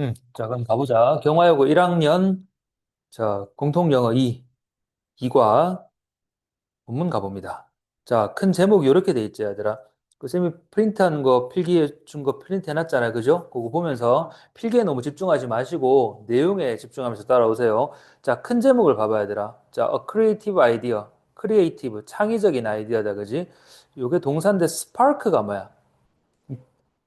음, 자, 그럼 가보자. 경화여고 1학년, 자, 공통영어 2, 기과 본문 가봅니다. 자, 큰 제목이 이렇게 돼 있지, 얘들아. 그 쌤이 프린트한 거, 필기해 준 거 프린트 해놨잖아, 그죠? 그거 보면서 필기에 너무 집중하지 마시고 내용에 집중하면서 따라오세요. 자, 큰 제목을 봐봐, 얘들아. 자, a creative idea, creative, 창의적인 아이디어다, 그지? 요게 동사인데 스파크가 뭐야?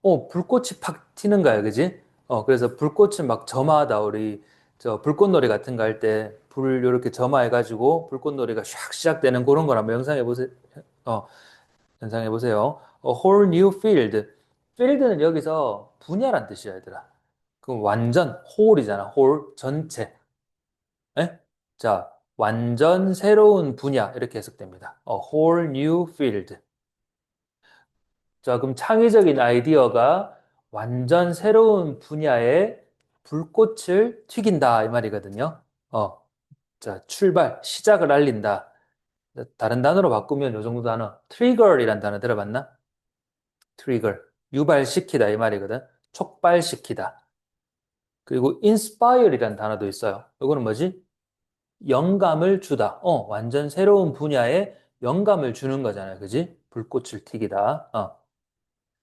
어, 불꽃이 팍 튀는 거야, 그지? 어, 그래서 불꽃을 막 점화하다, 우리, 저, 불꽃놀이 같은 거 할 때, 불 이렇게 점화해가지고, 불꽃놀이가 샥 시작되는 그런 걸 한번 영상해 보세요. 어, 연상해 보세요. A whole new field. field는 여기서 분야란 뜻이야, 얘들아. 그럼 완전, whole이잖아, whole, 전체. 에? 자, 완전 새로운 분야, 이렇게 해석됩니다. A whole new field. 자, 그럼 창의적인 아이디어가 완전 새로운 분야의 불꽃을 튀긴다 이 말이거든요. 어, 자, 출발, 시작을 알린다. 다른 단어로 바꾸면 요 정도 단어, 트리거이란 단어 들어봤나? 트리거, 유발시키다 이 말이거든. 촉발시키다. 그리고 inspire이란 단어도 있어요. 이거는 뭐지? 영감을 주다. 어, 완전 새로운 분야에 영감을 주는 거잖아요. 그지? 불꽃을 튀기다. 어.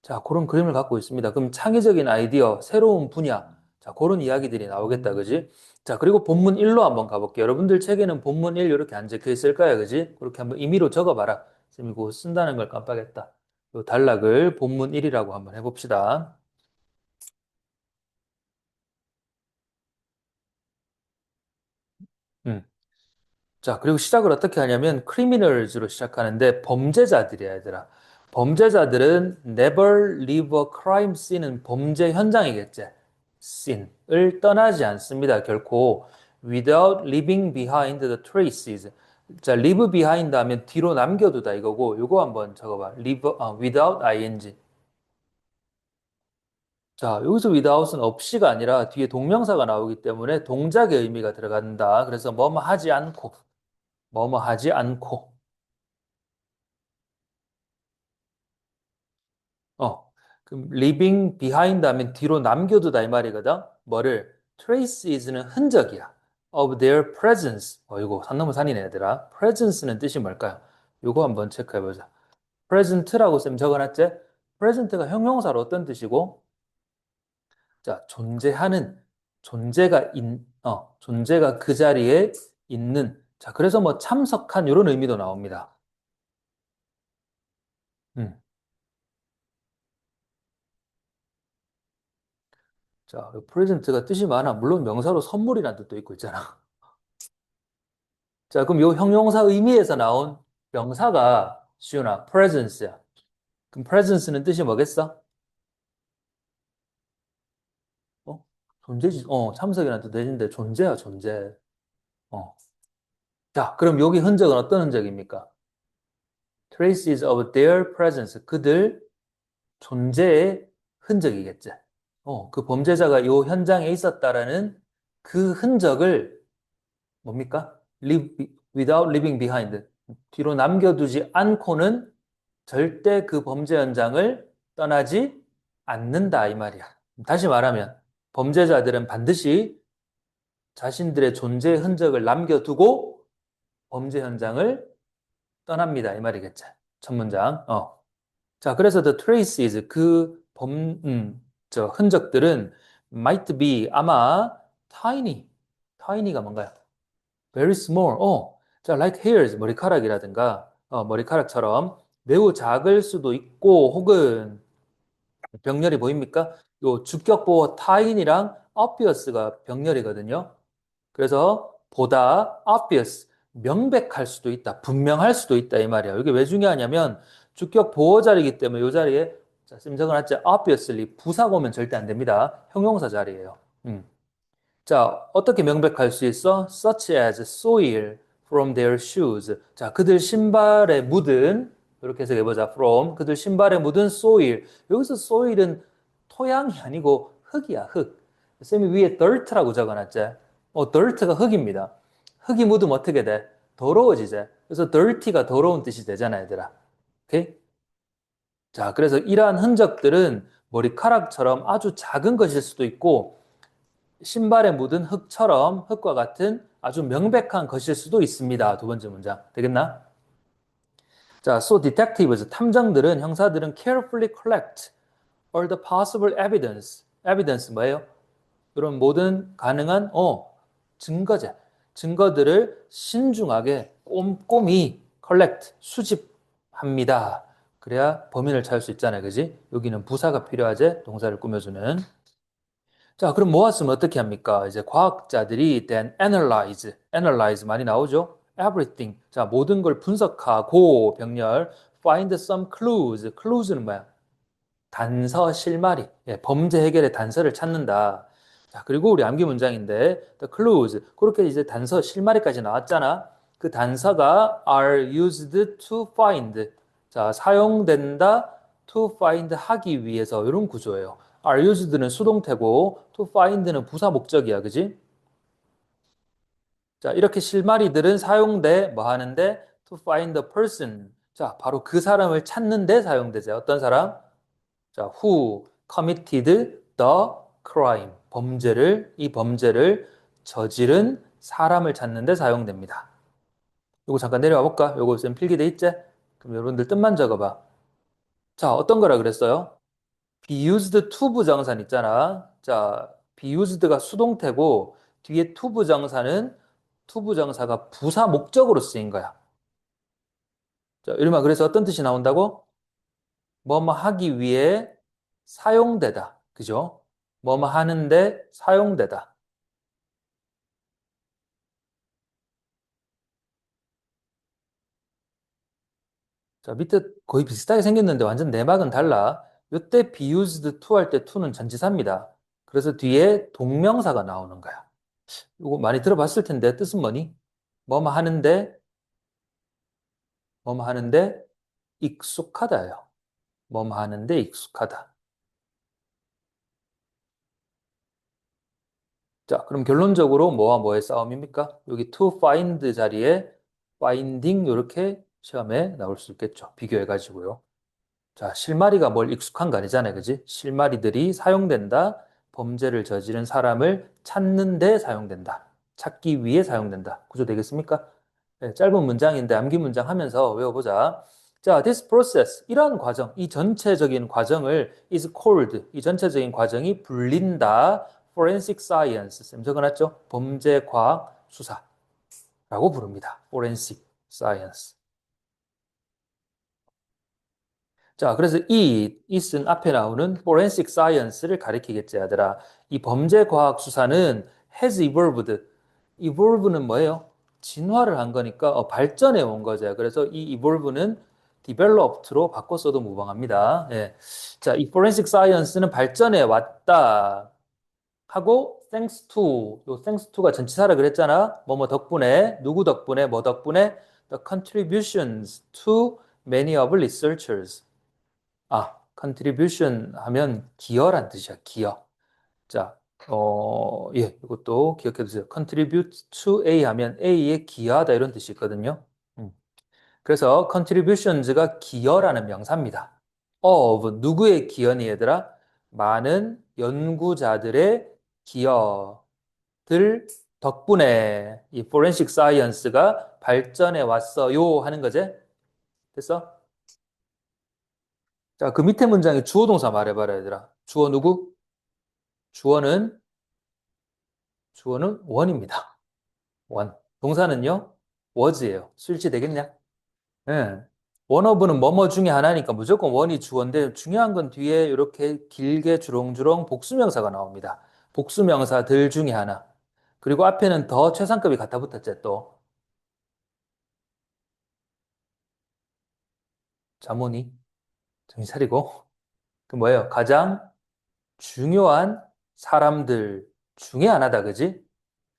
자, 그런 그림을 갖고 있습니다. 그럼 창의적인 아이디어, 새로운 분야, 자, 그런 이야기들이 나오겠다, 그지? 자, 그리고 본문 1로 한번 가볼게요. 여러분들 책에는 본문 1 이렇게 안 적혀 있을 거야, 그지? 그렇게 한번 임의로 적어봐라. 쌤이 그거 쓴다는 걸 깜빡했다. 요 단락을 본문 1이라고 한번 해봅시다. 음. 자, 그리고 시작을 어떻게 하냐면 criminals로 시작하는데 범죄자들이야, 얘들아. 범죄자들은 never leave a crime scene은 범죄 현장이겠지. scene을 떠나지 않습니다, 결코. without leaving behind the traces. 자, leave behind 하면 뒤로 남겨두다 이거고, 요거 한번 적어봐. leave, 어, without ing. 자, 여기서 without은 없이가 아니라 뒤에 동명사가 나오기 때문에 동작의 의미가 들어간다. 그래서 뭐뭐 하지 않고. 뭐뭐 하지 않고. 어, 그럼 leaving behind 하면 뒤로 남겨두다 이 말이거든. 뭐를? traces는 흔적이야. of their presence. 어, 이거 산 넘어 산이네, 얘들아. presence는 뜻이 뭘까요? 이거 한번 체크해보자. present라고 쌤 적어놨지? present가 형용사로 어떤 뜻이고? 자, 존재하는, 존재가 인, 어, 존재가 그 자리에 있는. 자, 그래서 뭐 참석한 이런 의미도 나옵니다. 음. 자, 프레젠트가 뜻이 많아. 물론 명사로 선물이라는 뜻도 있고 있잖아. 자, 그럼 요 형용사 의미에서 나온 명사가 시윤아, presence야. 그럼 presence는 뜻이 뭐겠어? 어? 존재지. 어, 참석이라는 뜻 되는데 존재야, 존재. 어. 자, 그럼 여기 흔적은 어떤 흔적입니까? traces of their presence. 그들 존재의 흔적이겠지. 어, 그 범죄자가 요 현장에 있었다라는 그 흔적을 뭡니까? Leave without leaving behind. 뒤로 남겨두지 않고는 절대 그 범죄 현장을 떠나지 않는다 이 말이야. 다시 말하면 범죄자들은 반드시 자신들의 존재의 흔적을 남겨두고 범죄 현장을 떠납니다 이 말이겠지. 첫 문장. 어. 자, 그래서 the traces 그 범, 음, 저 흔적들은 might be 아마 tiny, tiny가 뭔가요? very small. 어, 자, like hairs 머리카락이라든가 어, 머리카락처럼 매우 작을 수도 있고 혹은 병렬이 보입니까? 요 주격 보호 tiny랑 obvious가 병렬이거든요. 그래서 보다 obvious 명백할 수도 있다, 분명할 수도 있다 이 말이야. 이게 왜 중요하냐면 주격 보호 자리이기 때문에 이 자리에 자, 쌤 적어놨죠? obviously 부사가 오면 절대 안 됩니다. 형용사 자리예요. 음. 자, 어떻게 명백할 수 있어? such as soil from their shoes. 자, 그들 신발에 묻은 이렇게 해서 해보자. from 그들 신발에 묻은 soil. 여기서 soil은 토양이 아니고 흙이야, 흙. 쌤이 위에 dirt라고 적어놨지? 어, dirt가 흙입니다. 흙이 묻으면 어떻게 돼? 더러워지지. 그래서 dirty가 더러운 뜻이 되잖아, 얘들아. 오케이? 자, 그래서 이러한 흔적들은 머리카락처럼 아주 작은 것일 수도 있고 신발에 묻은 흙처럼 흙과 같은 아주 명백한 것일 수도 있습니다. 두 번째 문장. 되겠나? 자, so detectives, 탐정들은, 형사들은 carefully collect all the possible evidence. evidence 뭐예요? 이런 모든 가능한, 어, 증거제, 증거들을 신중하게 꼼꼼히 collect, 수집합니다. 그래야 범인을 찾을 수 있잖아요. 그지? 여기는 부사가 필요하지? 동사를 꾸며주는. 자, 그럼 모았으면 어떻게 합니까? 이제 과학자들이 then analyze, analyze 많이 나오죠? everything. 자, 모든 걸 분석하고 병렬 find some clues. clues는 뭐야? 단서, 실마리. 예, 범죄 해결의 단서를 찾는다. 자, 그리고 우리 암기 문장인데 the clues. 그렇게 이제 단서, 실마리까지 나왔잖아. 그 단서가 are used to find. 자, 사용된다 to find 하기 위해서 이런 구조예요. are used는 수동태고 to find는 부사 목적이야. 그지? 자, 이렇게 실마리들은 사용돼 뭐 하는데 to find the person. 자, 바로 그 사람을 찾는 데 사용되죠. 어떤 사람? 자, who committed the crime. 범죄를 이 범죄를 저지른 사람을 찾는 데 사용됩니다. 요거 잠깐 내려와 볼까? 요거 쌤 필기돼 있지? 그럼 여러분들 뜻만 적어봐. 자, 어떤 거라 그랬어요? be used to 부정산 있잖아. 자, be used가 수동태고 뒤에 to 부정사는 to 부정사가 부사 목적으로 쓰인 거야. 자, 이러면 그래서 어떤 뜻이 나온다고? 뭐뭐 하기 위해 사용되다. 그죠? 뭐뭐 하는데 사용되다. 자, 밑에 거의 비슷하게 생겼는데 완전 내막은 달라. 이때 be used to 할 때 to는 전치사입니다. 그래서 뒤에 동명사가 나오는 거야. 이거 많이 들어봤을 텐데 뜻은 뭐니? 뭐뭐 하는데 뭐뭐 하는데 익숙하다요. 뭐뭐 하는데 익숙하다. 자, 그럼 결론적으로 뭐와 뭐의 싸움입니까? 여기 to find 자리에 finding 이렇게 시험에 나올 수 있겠죠. 비교해 가지고요. 자, 실마리가 뭘 익숙한 거 아니잖아요. 그지? 실마리들이 사용된다. 범죄를 저지른 사람을 찾는 데 사용된다. 찾기 위해 사용된다. 구조 되겠습니까? 네, 짧은 문장인데 암기 문장 하면서 외워보자. 자, this process, 이러한 과정, 이 전체적인 과정을 is called, 이 전체적인 과정이 불린다. forensic science, 쌤 적어놨죠? 범죄 과학 수사라고 부릅니다. forensic science. 자, 그래서 이 is은 앞에 나오는 forensic science를 가리키겠지, 아들아. 이 범죄 과학 수사는 has evolved. evolve는 뭐예요? 진화를 한 거니까 어, 발전해 온 거죠. 그래서 이 evolve는 developed로 바꿔 써도 무방합니다. 예. 자, 이 forensic science는 발전해 왔다. 하고 thanks to, 요 thanks to가 전치사라 그랬잖아. 뭐 뭐 덕분에, 누구 덕분에, 뭐 덕분에 the contributions to many of researchers. 아, contribution 하면 기여란 뜻이야, 기여. 자, 어, 예, 이것도 기억해 두세요. contribute to A 하면 A에 기여하다 이런 뜻이 있거든요. 음. 그래서 contributions가 기여라는 명사입니다. of 누구의 기여니 얘들아? 많은 연구자들의 기여들 덕분에 이 forensic science가 발전해 왔어요 하는 거지. 됐어? 자, 그 밑에 문장에 주어 동사 말해봐라, 얘들아. 주어 누구? 주어는, 주어는 원입니다. 원. 동사는요, was예요. 수일치 되겠냐? 예. 원어브는 뭐뭐 중에 하나니까 무조건 원이 주어인데 중요한 건 뒤에 이렇게 길게 주렁주렁 복수명사가 나옵니다. 복수명사들 중에 하나. 그리고 앞에는 더 최상급이 갖다 붙었지, 또. 자문이. 정신 차리고. 그 뭐예요? 가장 중요한 사람들 중에 하나다, 그지?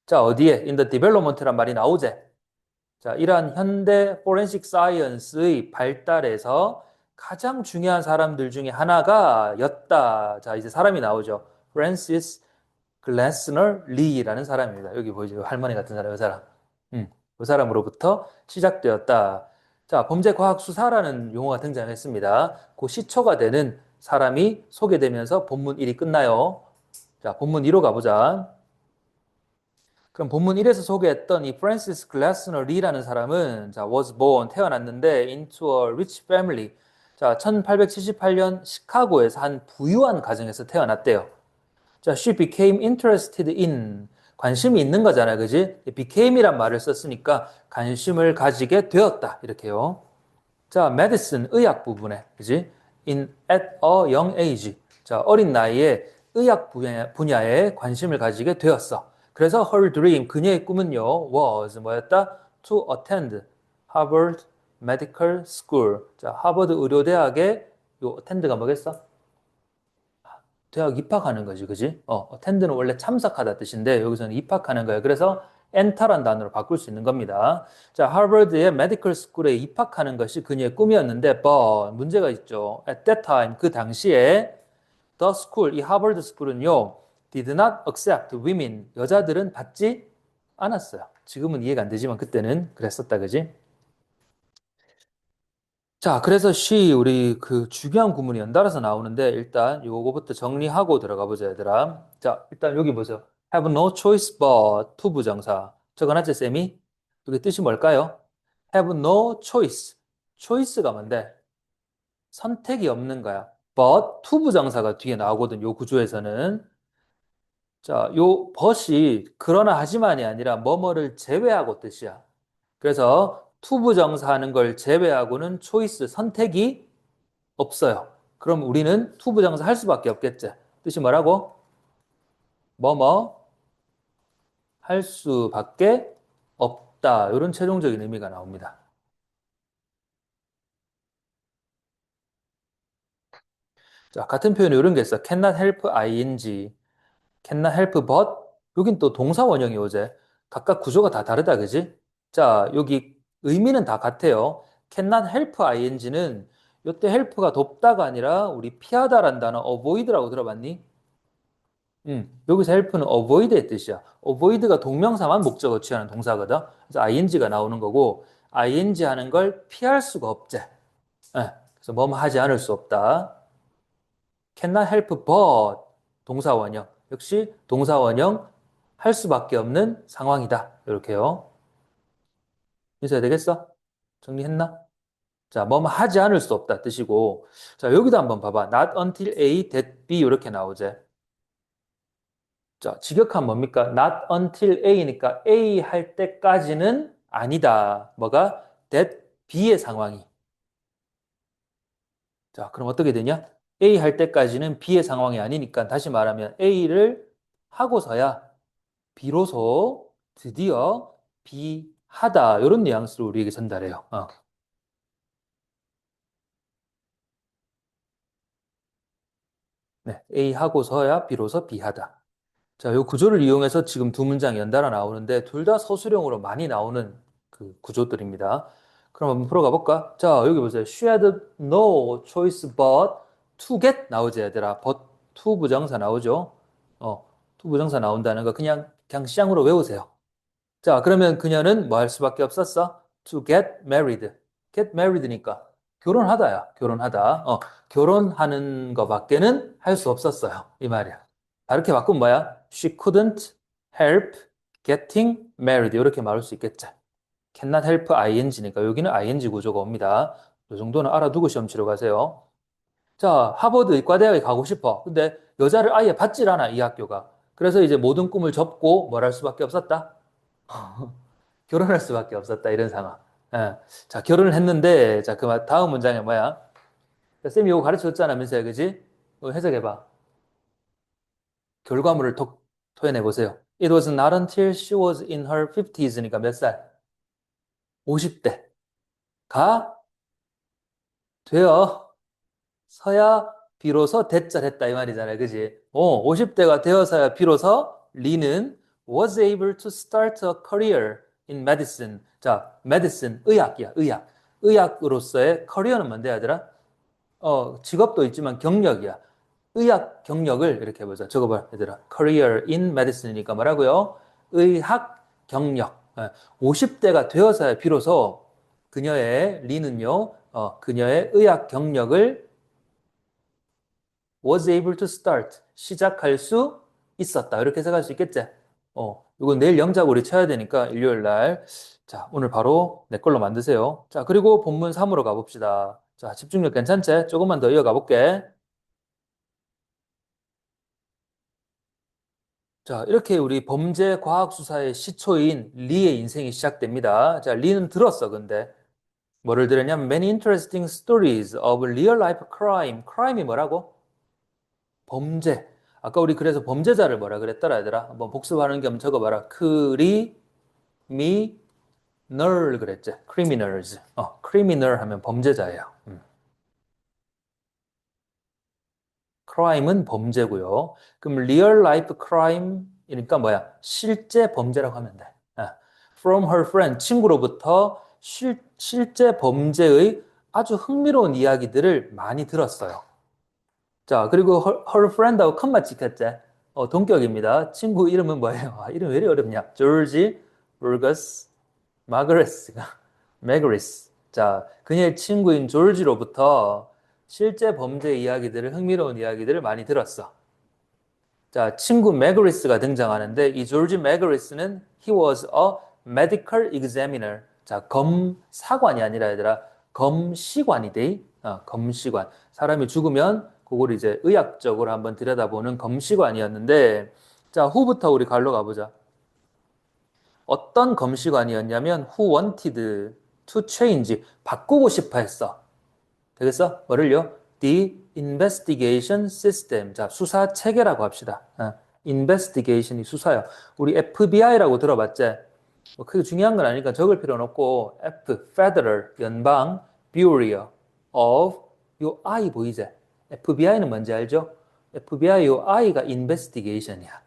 자, 어디에? in the development란 말이 나오제. 자, 이러한 현대 forensic science의 발달에서 가장 중요한 사람들 중에 하나가 였다. 자, 이제 사람이 나오죠. 프랜시스 글래스너 리라는 사람입니다. 여기 보이죠? 할머니 같은 사람, 이 사람. 음, 그 사람으로부터 시작되었다. 자, 범죄과학 수사라는 용어가 등장했습니다. 그 시초가 되는 사람이 소개되면서 본문 1이 끝나요. 자, 본문 2로 가보자. 그럼 본문 1에서 소개했던 이 프랜시스 글래스너 리라는 사람은 자, was born 태어났는데 into a rich family. 자, 1878년 시카고에서 한 부유한 가정에서 태어났대요. 자, she became interested in 관심이 있는 거잖아요. 그지? became이란 말을 썼으니까 관심을 가지게 되었다. 이렇게요. 자, medicine 의학 부분에 그지? in at a young age. 자, 어린 나이에 의학 분야, 분야 에 관심을 가지게 되었어. 그래서 her dream, 그녀의 꿈은요, was 뭐였다? to attend Harvard Medical School. 자, 하버드 의료대학의 요 attend가 뭐겠어? 대학 입학하는 거지, 그지? 어, attend는 원래 참석하다 뜻인데 여기서는 입학하는 거예요. 그래서 엔터란 단어로 바꿀 수 있는 겁니다. 자, 하버드의 메디컬 스쿨에 입학하는 것이 그녀의 꿈이었는데, but 문제가 있죠. At that time, 그 당시에 the school, 이 하버드 스쿨은요, did not accept women, 여자들은 받지 않았어요. 지금은 이해가 안 되지만 그때는 그랬었다, 그지? 자, 그래서 she 우리 그 중요한 구문이 연달아서 나오는데 일단 요거부터 정리하고 들어가 보자, 얘들아. 자, 일단 여기 보세요. have no choice but to 부정사. 적어놨지, 쌤이? 여기 뜻이 뭘까요? have no choice. choice가 뭔데? 선택이 없는 거야. but to 부정사가 뒤에 나오거든, 요 구조에서는. 자, 요 but이 그러나 하지만이 아니라 뭐뭐를 제외하고 뜻이야. 그래서 to 부정사 하는 걸 제외하고는 choice, 선택이 없어요. 그럼 우리는 to 부정사 할 수밖에 없겠지. 뜻이 뭐라고? 뭐뭐 할 수밖에 없다. 이런 최종적인 의미가 나옵니다. 자, 같은 표현에 이런 게 있어. cannot help ing, cannot help but 여긴 또 동사 원형이 오제. 각각 구조가 다 다르다, 그지? 자, 여기 의미는 다 같아요. cannot help ing는 이때 help가 돕다가 아니라 우리 피하다란 단어 avoid라고 들어봤니? 음, 여기서 help는 avoid의 뜻이야. avoid가 동명사만 목적어 취하는 동사거든. 그래서 ing가 나오는 거고 ing 하는 걸 피할 수가 없지. 예, 그래서 뭐뭐 하지 않을 수 없다. cannot help but 동사 원형. 역시 동사 원형 할 수밖에 없는 상황이다. 이렇게요. 있어야 되겠어? 정리했나? 자, 뭐뭐 하지 않을 수 없다 뜻이고 자, 여기도 한번 봐봐. not until A, that B 이렇게 나오제. 자, 직역한 뭡니까? not until A니까 A 할 때까지는 아니다. 뭐가? that B의 상황이. 자, 그럼 어떻게 되냐? A 할 때까지는 B의 상황이 아니니까 다시 말하면 A를 하고서야 비로소 드디어 B 하다. 이런 뉘앙스로 우리에게 전달해요. 어. 네, A 하고서야 비로소 B 하다. 자, 이 구조를 이용해서 지금 두 문장 연달아 나오는데 둘 다 서술형으로 많이 나오는 그 구조들입니다. 그럼 한번 풀어가 볼까? 자, 여기 보세요. She had no choice but to get 나오지 얘들아. but to 부정사 나오죠? 어, to 부정사 나온다는 거 그냥 그냥 시장으로 외우세요. 자, 그러면 그녀는 뭐 할 수밖에 없었어? To get married. get married니까 결혼하다야. 결혼하다. 어, 결혼하는 거밖에는 할 수 없었어요. 이 말이야. 다르게 바꾸면 뭐야? She couldn't help getting married. 이렇게 말할 수 있겠죠. cannot help ing니까 여기는 ing 구조가 옵니다. 이 정도는 알아두고 시험 치러 가세요. 자, 하버드 의과대학에 가고 싶어. 근데 여자를 아예 받질 않아, 이 학교가. 그래서 이제 모든 꿈을 접고 뭘 할 수밖에 없었다? 결혼할 수밖에 없었다, 이런 상황. 예. 자, 결혼을 했는데, 자, 그 다음 문장이 뭐야? 쌤이 이거 가르쳐 줬잖아, 면서야, 그지? 이거 해석해봐. 결과물을 토, 토해내 보세요. It was not until she was in her 50s니까 몇 살? 50대가 되어 서야 비로소 대자 했다 이 말이잖아요. 그지? 어, 50대가 되어서야 비로소 리는 was able to start a career in medicine. 자, medicine, 의학이야, 의학. 의학으로서의 커리어는 뭔데, 얘들아? 어, 직업도 있지만 경력이야. 의학 경력을 이렇게 해보자. 적어봐, 얘들아. career in medicine이니까 뭐라고요? 의학 경력. 50대가 되어서야 비로소 그녀의 리는요, 어, 그녀의 의학 경력을 was able to start 시작할 수 있었다. 이렇게 해석할 수 있겠지? 어, 이거 내일 영작 우리 쳐야 되니까 일요일 날. 자, 오늘 바로 내 걸로 만드세요. 자, 그리고 본문 3으로 가봅시다. 자, 집중력 괜찮지? 조금만 더 이어가 볼게. 자, 이렇게 우리 범죄 과학 수사의 시초인 리의 인생이 시작됩니다. 자, 리는 들었어, 근데. 뭐를 들었냐면 many interesting stories of real life crime. crime이 뭐라고? 범죄. 아까 우리 그래서 범죄자를 뭐라 그랬더라, 얘들아? 한번 복습하는 겸 적어봐라. 크리미널 그랬지. criminals. 어, criminal 하면 범죄자예요. 음. crime은 범죄고요. 그럼 real life crime이니까 뭐야? 실제 범죄라고 하면 돼. 아, from her friend, 친구로부터 실, 실제 범죄의 아주 흥미로운 이야기들을 많이 들었어요. 자, 그리고 her, her friend하고 컴마 찍혔지? 어, 동격입니다. 친구 이름은 뭐예요? 아, 이름 왜 이렇게 어렵냐? 조지 버거스 마그레스가 매그리스. 자, 그녀의 친구인 조지로부터 실제 범죄 이야기들을 흥미로운 이야기들을 많이 들었어. 자, 친구 매그리스가 등장하는데 이 조지 매그리스는 he was a medical examiner. 자, 검사관이 아니라 얘들아 검시관이 돼. 어, 검시관. 사람이 죽으면 그걸 이제 의학적으로 한번 들여다보는 검시관이었는데 자, 후부터 우리 갈로 가보자. 어떤 검시관이었냐면 who wanted to change 바꾸고 싶어 했어. 되겠어? 뭐를요? The investigation system. 자, 수사 체계라고 합시다. 어, investigation이 수사요. 우리 FBI라고 들어봤지? 뭐 크게 중요한 건 아니니까 적을 필요는 없고 F, Federal, 연방, Bureau of 요 I 보이지? FBI는 뭔지 알죠? FBI 요 I가 investigation이야.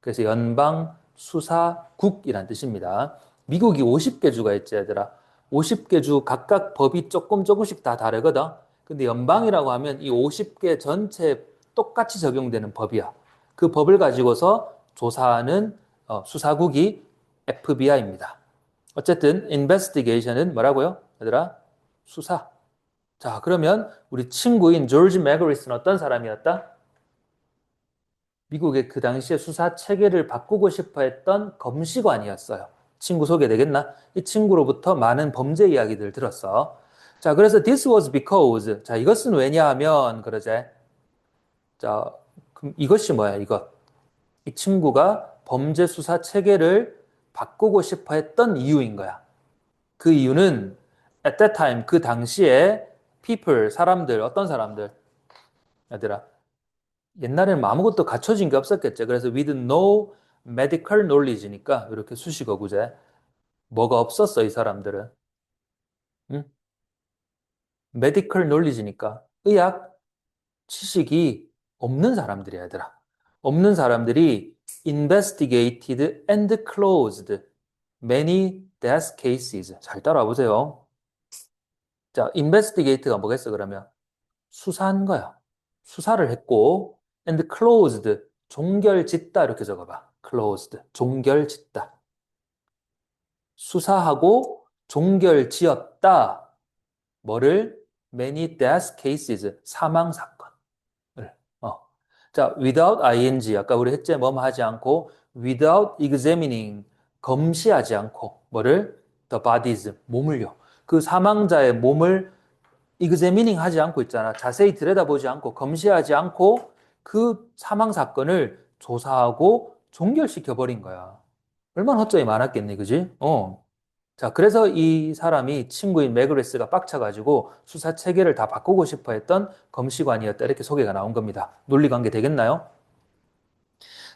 그래서 연방 수사국이란 뜻입니다. 미국이 50개 주가 있지, 얘들아. 50개 주 각각 법이 조금 조금씩 다 다르거든. 근데 연방이라고 하면 이 50개 전체 똑같이 적용되는 법이야. 그 법을 가지고서 조사하는 어, 수사국이 FBI입니다. 어쨌든 investigation은 뭐라고요? 얘들아? 수사. 자, 그러면 우리 친구인 조지 매그리스는 어떤 사람이었다? 미국의 그 당시에 수사 체계를 바꾸고 싶어 했던 검시관이었어요. 친구 소개되겠나? 이 친구로부터 많은 범죄 이야기들 들었어. 자, 그래서 this was because. 자, 이것은 왜냐하면, 그러제. 자, 그럼 이것이 뭐야, 이것? 이 친구가 범죄 수사 체계를 바꾸고 싶어 했던 이유인 거야. 그 이유는 at that time, 그 당시에 people, 사람들, 어떤 사람들? 얘들아. 옛날에는 아무것도 갖춰진 게 없었겠죠. 그래서 with no medical knowledge니까 이렇게 수식어 구제. 뭐가 없었어, 이 사람들은. 응? medical knowledge니까 의학 지식이 없는 사람들이야, 얘들아. 없는 사람들이 investigated and closed many death cases. 잘 따라와 보세요. 자, investigate가 뭐겠어, 그러면? 수사한 거야. 수사를 했고, and closed, 종결 짓다, 이렇게 적어봐. closed, 종결 짓다. 수사하고 종결 지었다. 뭐를? many death cases, 사망 사건을. 어. 자, without ing, 아까 우리 했지, 뭐뭐 하지 않고, without examining, 검시하지 않고, 뭐를? the bodies, 몸을요. 그 사망자의 몸을 examining 하지 않고 있잖아. 자세히 들여다보지 않고, 검시하지 않고, 그 사망 사건을 조사하고 종결시켜 버린 거야. 얼마나 허점이 많았겠니, 그지? 어. 자, 그래서 이 사람이 친구인 매그레스가 빡쳐가지고 수사 체계를 다 바꾸고 싶어 했던 검시관이었다. 이렇게 소개가 나온 겁니다. 논리 관계 되겠나요?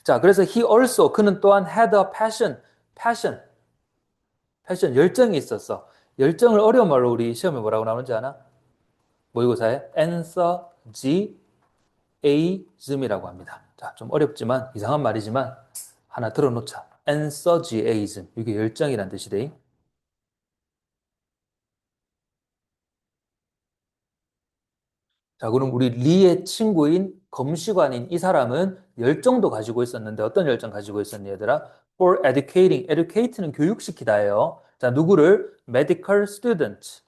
자, 그래서 he also, 그는 또한 had a passion, passion, passion, 열정이 있었어. 열정을 어려운 말로 우리 시험에 뭐라고 나오는지 아나? 모의고사에 enthusiasm이라고 합니다. 자, 좀 어렵지만 이상한 말이지만 하나 들어놓자. enthusiasm. 이게 열정이란 뜻이 돼. 자, 그럼 우리 리의 친구인 검시관인 이 사람은 열정도 가지고 있었는데 어떤 열정 가지고 있었니 얘들아? For educating. educate는 교육시키다예요. 자, 누구를? medical student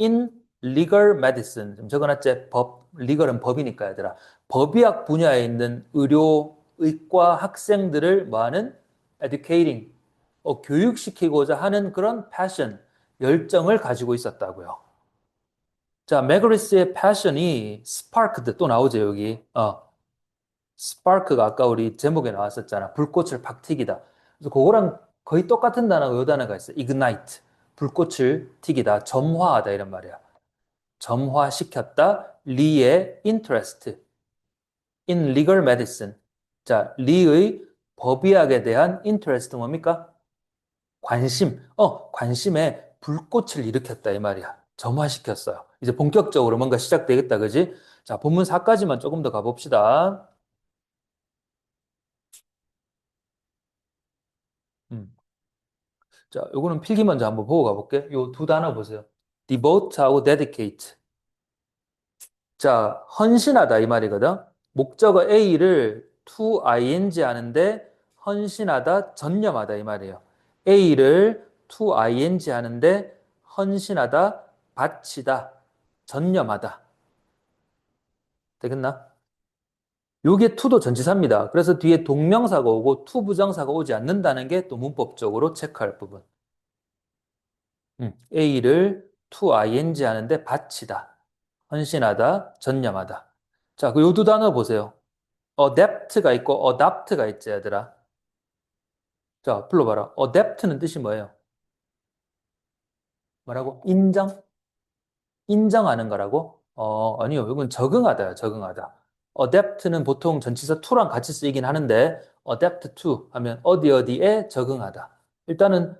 in legal medicine. 좀 적어놨지? 법, legal은 법이니까 얘들아. 법의학 분야에 있는 의료, 의과 학생들을 뭐하는? educating, 어, 교육시키고자 하는 그런 passion, 열정을 가지고 있었다고요. 자, 메그리스의 passion이 sparked 또 나오죠, 여기. 어, spark가 아까 우리 제목에 나왔었잖아. 불꽃을 팍 튀기다. 그래서 그거랑 거의 똑같은 단어가 요 단어가 있어. ignite. 불꽃을 튀기다. 점화하다 이런 말이야. 점화시켰다. 리의 interest in legal medicine. 자, 리의 법의학에 대한 interest 뭡니까? 관심. 어, 관심에 불꽃을 일으켰다 이 말이야. 점화시켰어요. 이제 본격적으로 뭔가 시작되겠다, 그지? 자, 본문 4까지만 조금 더 가봅시다. 음. 자, 요거는 필기 먼저 한번 보고 가볼게. 요 두 단어 보세요. devote하고 dedicate. 자, 헌신하다 이 말이거든. 목적어 A를 to ing 하는데 헌신하다, 전념하다 이 말이에요. A를 to ing 하는데 헌신하다, 바치다, 전념하다. 되겠나? 요게 to도 전치사입니다. 그래서 뒤에 동명사가 오고 to 부정사가 오지 않는다는 게 또 문법적으로 체크할 부분. 음, A를 to ing 하는데 바치다, 헌신하다, 전념하다. 자, 그 요 두 단어 보세요. adapt가 있고 adopt가 있지, 얘들아. 자, 불러봐라. adapt는 뜻이 뭐예요? 뭐라고? 인정? 인정하는 거라고? 어, 아니요. 이건 적응하다요, 적응하다. Adapt는 보통 전치사 to랑 같이 쓰이긴 하는데 adapt to 하면 어디 어디에 적응하다. 일단은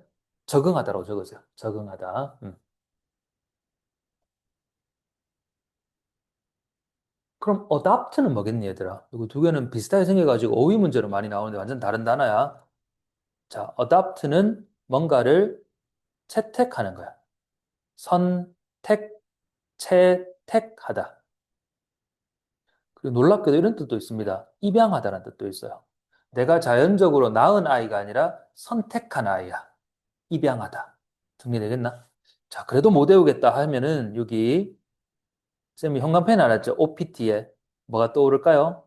적응하다라고 적으세요. 적응하다. 음. 그럼 adopt는 뭐겠니, 얘들아? 이거 두 개는 비슷하게 생겨가지고 어휘 문제로 많이 나오는데 완전 다른 단어야. 자, adopt는 뭔가를 채택하는 거야. 선택, 채택하다. 그리고 놀랍게도 이런 뜻도 있습니다. 입양하다라는 뜻도 있어요. 내가 자연적으로 낳은 아이가 아니라 선택한 아이야. 입양하다. 정리되겠나? 자, 그래도 못 외우겠다 하면은 여기 쌤이 형광펜 알았죠? OPT에 뭐가 떠오를까요?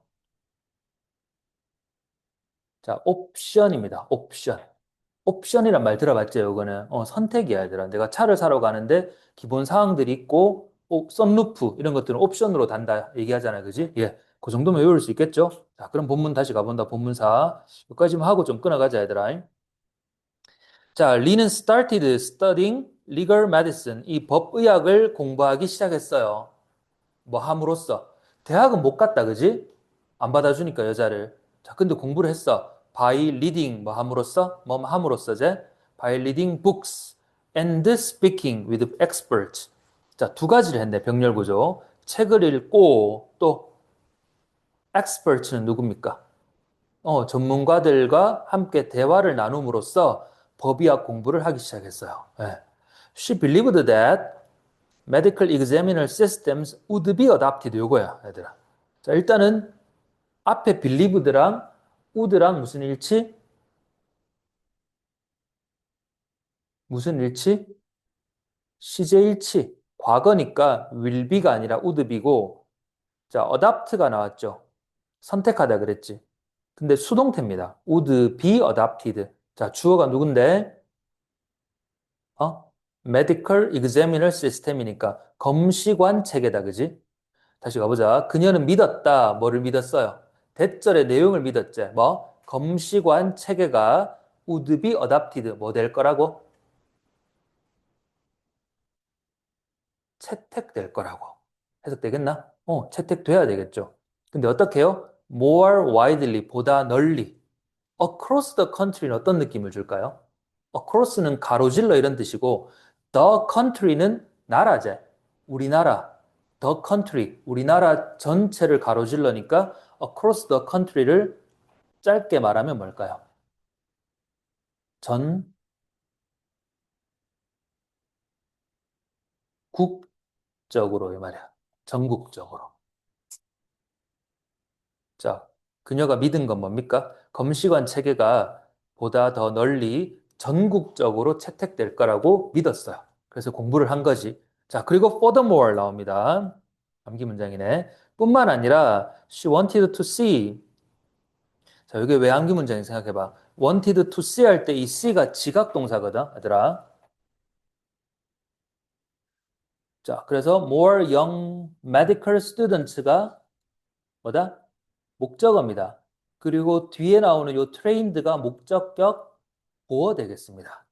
자, 옵션입니다. 옵션. 옵션이란 말 들어봤죠? 이거는 어, 선택이야, 얘들아. 내가 차를 사러 가는데 기본 사항들이 있고 어, 썬루프 이런 것들은 옵션으로 단다 얘기하잖아요, 그지? 예, 그 정도면 외울 수 있겠죠? 자, 그럼 본문 다시 가본다. 본문 4. 여기까지만 하고 좀 끊어가자, 얘들아. 자, 리는 started studying legal medicine. 이 법의학을 공부하기 시작했어요. 뭐 함으로써. 대학은 못 갔다, 그지? 안 받아주니까 여자를. 자, 근데 공부를 했어. by reading 뭐 함으로써? 뭐 함으로써 제? by reading books and speaking with experts. 자, 두 가지를 했네. 병렬 구조. 책을 읽고 또 experts는 누굽니까? 어, 전문가들과 함께 대화를 나눔으로써 법의학 공부를 하기 시작했어요. 네. She believed that medical examiner systems would be adopted. 요거야, 얘들아. 자, 일단은 앞에 believed랑 would랑 무슨 일치? 무슨 일치? 시제 일치. 과거니까 will be가 아니라 would be고 자, adopt가 나왔죠. 선택하다 그랬지. 근데 수동태입니다. would be adopted. 자, 주어가 누군데? 어? medical examiner system이니까 검시관 체계다, 그지? 다시 가보자. 그녀는 믿었다. 뭐를 믿었어요? 대절의 내용을 믿었지. 뭐? 검시관 체계가 would be adopted. 뭐 될 거라고? 채택될 거라고. 해석되겠나? 어, 채택돼야 되겠죠. 근데 어떻게 해요? more widely, 보다 널리. across the country는 어떤 느낌을 줄까요? across는 가로질러 이런 뜻이고 the country는 나라제. 우리나라. the country. 우리나라 전체를 가로질러니까 across the country를 짧게 말하면 뭘까요? 전국 적으로 이 말이야. 전국적으로. 자, 그녀가 믿은 건 뭡니까? 검시관 체계가 보다 더 널리 전국적으로 채택될 거라고 믿었어요. 그래서 공부를 한 거지. 자, 그리고 furthermore 나옵니다. 암기 문장이네. 뿐만 아니라 she wanted to see. 자, 이게 왜 암기 문장이 생각해봐. wanted to see 할 때 이 see가 지각 동사거든, 얘들아. 자, 그래서 more young medical students가 뭐다? 목적어입니다. 그리고 뒤에 나오는 요 trained가 목적격 보어 되겠습니다.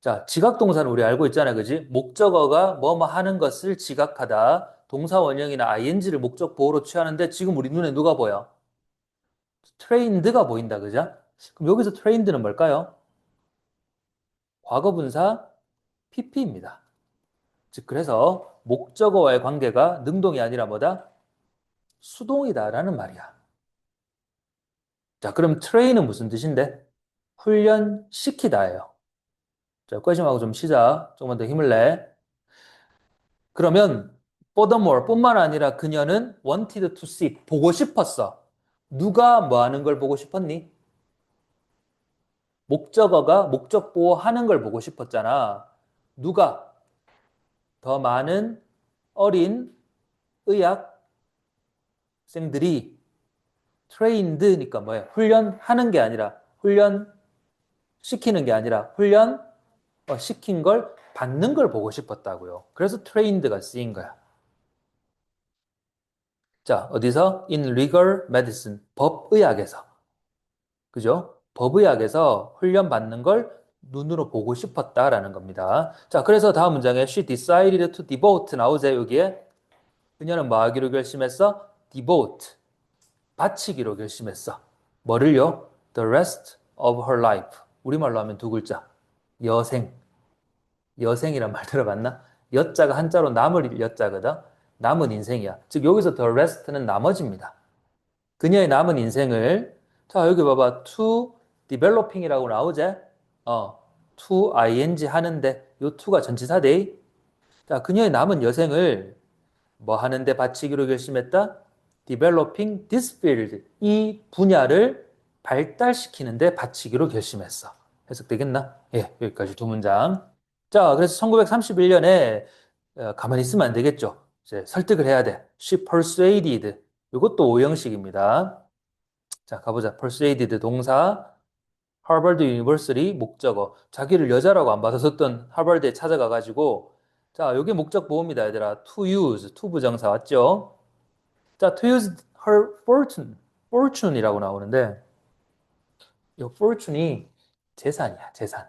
자, 지각 동사는 우리 알고 있잖아요. 그지? 목적어가 뭐뭐 하는 것을 지각하다. 동사 원형이나 ing를 목적 보호로 취하는데 지금 우리 눈에 누가 보여? trained가 보인다. 그죠? 그럼 여기서 trained는 뭘까요? 과거분사 pp입니다. 즉 그래서 목적어와의 관계가 능동이 아니라 뭐다? 수동이다라는 말이야. 자, 그럼 train은 무슨 뜻인데? 훈련시키다예요. 자, question 좀 쉬자. 조금만 더 힘을 내. 그러면 furthermore 뿐만 아니라 그녀는 wanted to see 보고 싶었어. 누가 뭐 하는 걸 보고 싶었니? 목적어가 목적 보호하는 걸 보고 싶었잖아. 누가 더 많은 어린 의학생들이 트레인드니까 뭐예요? 훈련하는 게 아니라 훈련 시키는 게 아니라 훈련 어, 시킨 걸 받는 걸 보고 싶었다고요. 그래서 트레인드가 쓰인 거야. 자, 어디서? In legal medicine. 법의학에서. 그죠? 법의학에서 훈련 받는 걸 눈으로 보고 싶었다라는 겁니다. 자, 그래서 다음 문장에 she decided to devote 나오죠, 여기에. 그녀는 뭐 하기로 결심했어? devote. 바치기로 결심했어. 뭐를요? the rest of her life. 우리말로 하면 두 글자. 여생. 여생이란 말 들어봤나? 여자가 한자로 남을 여자거든. 남은 인생이야. 즉 여기서 the rest는 나머지입니다. 그녀의 남은 인생을 자 여기 봐봐 to developing이라고 나오제? 어 to ing 하는데 요 to가 전치사대. 자 그녀의 남은 여생을 뭐 하는데 바치기로 결심했다? developing this field 이 분야를 발달시키는데 바치기로 결심했어. 해석되겠나? 예, 여기까지 두 문장. 자, 그래서 1931년에 어, 가만히 있으면 안 되겠죠. 이제 설득을 해야 돼. She persuaded. 이것도 오형식입니다. 자, 가보자. persuaded 동사. 하버드 유니버시티 목적어. 자기를 여자라고 안 받아줬던 하버드에 찾아가 가지고 자, 여기 목적 보호입니다, 얘들아. to use, to 부정사 왔죠? 자, to use her fortune. fortune이라고 나오는데 이 fortune이 재산이야, 재산.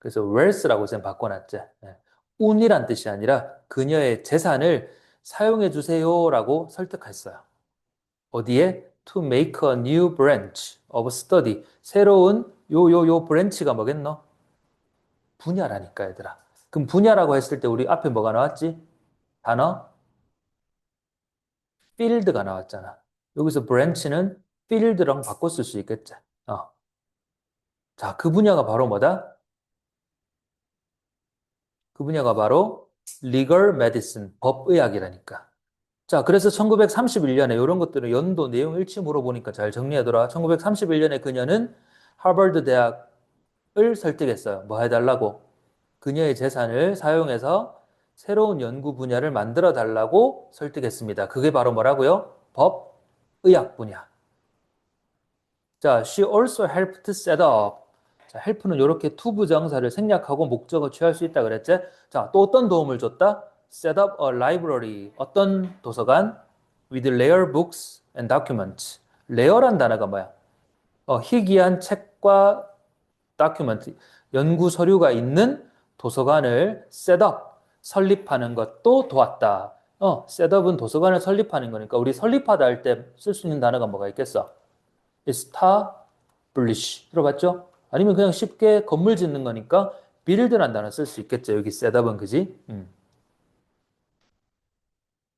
그래서 wealth라고 좀 바꿔놨죠. 네. 운이란 뜻이 아니라 그녀의 재산을 사용해 주세요라고 설득했어요. 어디에? To make a new branch of study. 새로운 요 요 요 브랜치가 뭐겠노? 분야라니까 얘들아. 그럼 분야라고 했을 때 우리 앞에 뭐가 나왔지? 단어? field가 나왔잖아. 여기서 branch는 field랑 바꿔 쓸 수 있겠지. 어. 자, 그 분야가 바로 뭐다? 그 분야가 바로 legal medicine, 법의학이라니까. 자, 그래서 1931년에 이런 것들은 연도 내용 일치 물어보니까 잘 정리하더라. 1931년에 그녀는 하버드 대학을 설득했어요. 뭐 해달라고? 그녀의 재산을 사용해서 새로운 연구 분야를 만들어 달라고 설득했습니다. 그게 바로 뭐라고요? 법, 의학 분야. 자, she also helped set up 자, help는 이렇게 투부정사를 생략하고 목적어 취할 수 있다 그랬지? 자, 또 어떤 도움을 줬다? Set up a library. 어떤 도서관? with rare books and documents. rare란 단어가 뭐야? 어, 희귀한 책과 document, 연구 서류가 있는 도서관을 up, 설립하는 것도 도왔다. 어, up은 도서관을 설립하는 거니까 우리 설립하다 할 때 쓸 수 있는 단어가 뭐가 있겠어? establish. 들어봤죠? 아니면 그냥 쉽게 건물 짓는 거니까 build란 단어 쓸 수 있겠죠. 여기 셋업은 그지? 음.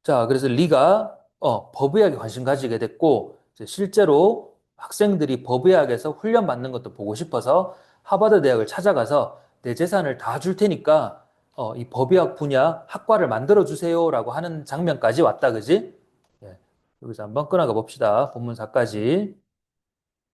자, 그래서 리가 어, 법의학에 관심 가지게 됐고 실제로 학생들이 법의학에서 훈련 받는 것도 보고 싶어서 하버드 대학을 찾아가서 내 재산을 다 줄 테니까 어, 이 법의학 분야 학과를 만들어 주세요라고 하는 장면까지 왔다, 그지? 예. 여기서 한번 끊어가 봅시다. 본문사까지.